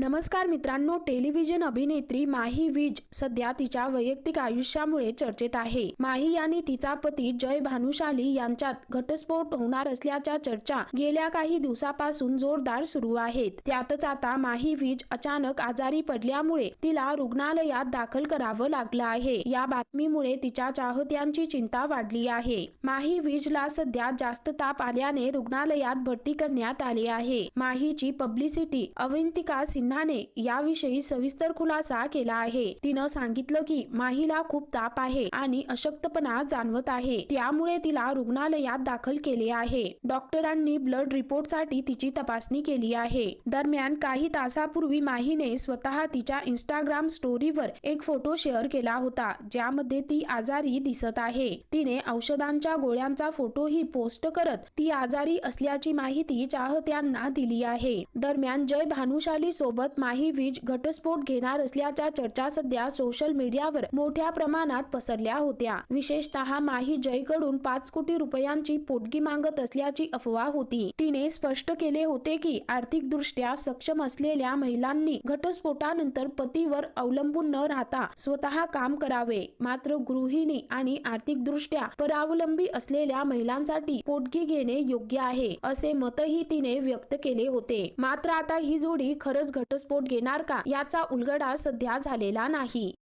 नमस्कार मित्रांनो टेलिव्हिजन अभिनेत्री माही विज सध्या तिच्या वैयक्तिक आयुष्यामुळे चर्चेत आहे. माही आणि तिचा पती जय भानुशाली यांच्यात घटस्फोट होणार असल्याच्या चर्चा गेल्या काही दिवसापासून जोरदार सुरू आहेत. त्यातच आता माही विज अचानक आजारी पडल्यामुळे तिला रुग्णालयात दाखल करावं लागलं आहे. या बातमीमुळे तिच्या चाहत्यांची चिंता वाढली आहे. माही विजला सध्या जास्त ताप आल्याने रुग्णालयात भरती करण्यात आली आहे. माहीची पब्लिसिटी अवंतिका सिन्हाने याविषयी सविस्तर खुलासा केला आहे. तिनं सांगितलं की माहीला खूप ताप आहे आणि अशक्तपणा जाणवत आहे. त्यामुळे तिला रुग्णालयात दाखल केले आहे. डॉक्टरांनी ब्लड रिपोर्टसाठी तिची तपासणी केली आहे. दरम्यान काही तासापूर्वी माहीने स्वतः तिच्या इंस्टाग्राम स्टोरीवर एक फोटो शेअर केला होता ज्यामध्ये ती आजारी दिसत आहे. तिने औषधांच्या गोळ्यांचा फोटोही पोस्ट करत ती आजारी असल्याची माहिती चाहत्यांना दिली आहे. दरम्यान जय भानुशाली सोबत माही वीज घटस्फोट घेणार असल्याच्या चर्चा सध्या सोशल मीडियावर मोठ्या प्रमाणात पसरल्या होत्या. विशेषतः माही जयकडून पाच कोटी रुपयांची पोटगी मागत असल्याची अफवा होती. तिने स्पष्ट केले होते की आर्थिक दृष्ट्या सक्षम असलेल्या महिलांनी घटस्फोटानंतर पतीवर अवलंबून न राहता स्वतः काम करावे. मात्र गृहिणी आणि आर्थिक दृष्ट्या परावलंबी असलेल्या महिलांसाठी पोटगी घेणे योग्य आहे असे मतही तिने व्यक्त केले होते. मात्र आता ही जोडी खरंच घटस्फोट घेणार का? याचा उलगडा सध्या झालेला नाही.